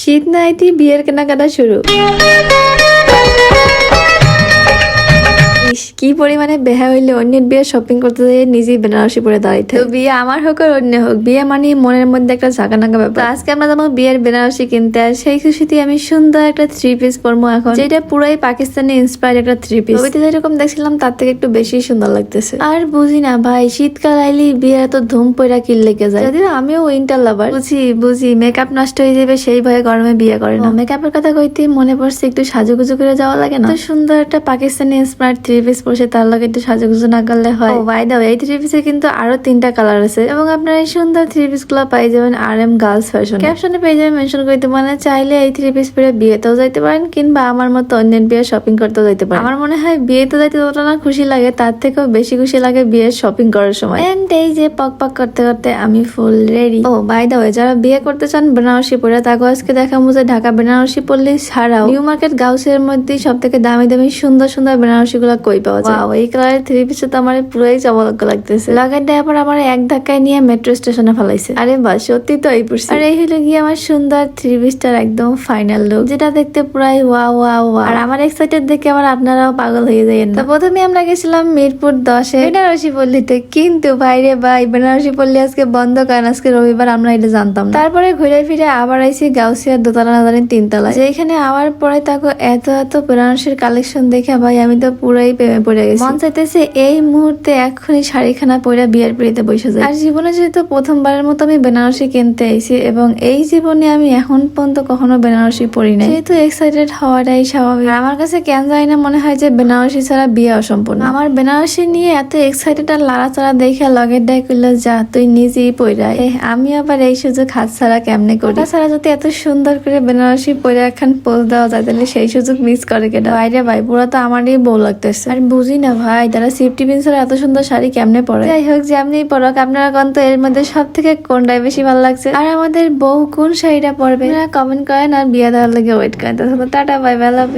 শীত নাইতি বিয়ের কেনাকাটা শুরু। কি পরিমাণে বেহা হইলে অন্যের বিয়ে শপিং করতে যেয়ে নিজেই বেনারসি পরে দাঁড়াইতে তো বিয়ে আমার হোক আর অন্য হোক বিয়ে মানে মনের মধ্যে একটা ঝাঁকা নাকা ব্যাপার আজকে আমরা যাব বিয়ের বেনারসি কিনতে আর সেই খুশিতে আমি সুন্দর একটা থ্রি পিস পরবো এখন। যেটা পুরাই পাকিস্তানি ইন্সপায়ার একটা থ্রি পিস ছবিতে যেরকম দেখছিলাম তার থেকে একটু বেশি সুন্দর লাগতেছে। আর বুঝি না ভাই শীতকাল আইলি বিয়ে এত ধুম পয়রা কিল লেগে যায়। যদিও আমিও উইন্টার লাভার বুঝি বুঝি মেকআপ নষ্ট হয়ে যাবে সেই ভয়ে গরমে বিয়ে করে না। মেকআপের কথা কইতে মনে পড়ছে একটু সাজুগুজু করে যাওয়া লাগে না? তো সুন্দর একটা পাকিস্তানি ইন্সপায়ার থ্রি পিস পরছে তার লগে একটু সাজুগুজু না করলে হয়। বাই দাও এই থ্রি পিসের কিন্তু আরও তিনটা কালার আছে। এবং আপনারা এই সুন্দর থ্রি পিসগুলো পাই যাবেন আর এম গার্লস ফ্যাশন ক্যাপশনে পেয়ে যাবেন মেনশন করতে মানে চাইলে এই থ্রি পিস পরে বিয়েতেও যাইতে পারেন কিংবা আমার মতো অন্যের বিয়ে শপিং করতেও যাইতে পারেন। আমার মনে হয় বিয়েতে যাইতে যতটা না খুশি লাগে তার থেকেও বেশি খুশি লাগে বিয়ের শপিং করার সময়। এন্ড এই যে পক পক করতে করতে আমি ফুল রেডি ও বাই দা ওয়ে যারা বিয়ে করতে চান বেনারসি পরে তাকে আজকে দেখাবো যে ঢাকা বেনারসি পড়লে ছাড়াও নিউ মার্কেট গাউসের মধ্যে সব থেকে দামি দামি সুন্দর সুন্দর বেনারসি গুলো কই পাওয়া যায় Wow, এই কালারের থ্রি পিসে তো আমার পুরোই লাগতেছে। পর আমার এক ধাক্কায় নিয়ে মেট্রো স্টেশনে ফেলাইছে। আরে বাস সত্যি তো এই পড়ছে আর এই হলো গিয়ে আমার সুন্দর থ্রি পিসটার একদম ফাইনাল লুক যেটা দেখতে পুরাই ওয়া ওয়া ওয়া আর আমার এক্সাইটেড দেখে আবার আপনারাও পাগল হয়ে যাবেন তো প্রথমে আমরা গেছিলাম মিরপুর দশে। বেনারসি পল্লীতে। কিন্তু বাইরে ভাই বেনারসি পল্লী আজকে বন্ধ কারণ আজকে রবিবার আমরা এটা জানতাম তারপরে ঘুরে ফিরে আবার আইছি গাউসিয়ার দোতলা না জানি তিনতলা যেখানে আবার পরে তাকে এত এত বেনারসির কালেকশন দেখে ভাই আমি তো পুরাই প্রেমে পড়ে গেছি। মন চাইতেছে এই মুহূর্তে এক্ষুনি শাড়িখানা পরে বিয়ের পিড়িতে বসে যায় আর জীবনে যেহেতু প্রথমবারের মতো আমি বেনারসি কিনতে আইছি এবং এই জীবনে আমি এখন পর্যন্ত কখনো বেনারসি পরি নাই। যেহেতু এক্সাইটেড হওয়াটাই স্বাভাবিক। আমার কাছে কেন জানি না মনে হয় যে বেনারসি ছাড়া বিয়ে অসম্পূর্ণ। আমার বেনারসি নিয়ে এত এক্সাইটেড আর লাড়াচাড়া দেখে লগের ডাই করল যা তুই নিজেই এ, আমি আবার এই সুযোগ হাত ছাড়া কেমনে করি? ছাড়া যদি এত সুন্দর করে বেনারসি পরে এখন পোজ দেওয়া যায় তাহলে সেই সুযোগ মিস করে কেটা বাইরে ভাই পুরো তো আমারই বউ লাগতেছে। আর বুঝি না ভাই, তারা সেফটি পিন ছাড়া এত সুন্দর শাড়ি কেমনে পরে? যাই হোক যেমনি পরক, আপনারা কন্ত তো এর মধ্যে সব থেকে কোনটাই বেশি ভালো লাগছে? আর আমাদের বউ কোন শাড়িটা পরবে? কমেন্ট করেন আর বিয়ে দেওয়ার লাগে ওয়েট করেন। তাহলে টাটা বাই বাই লাভ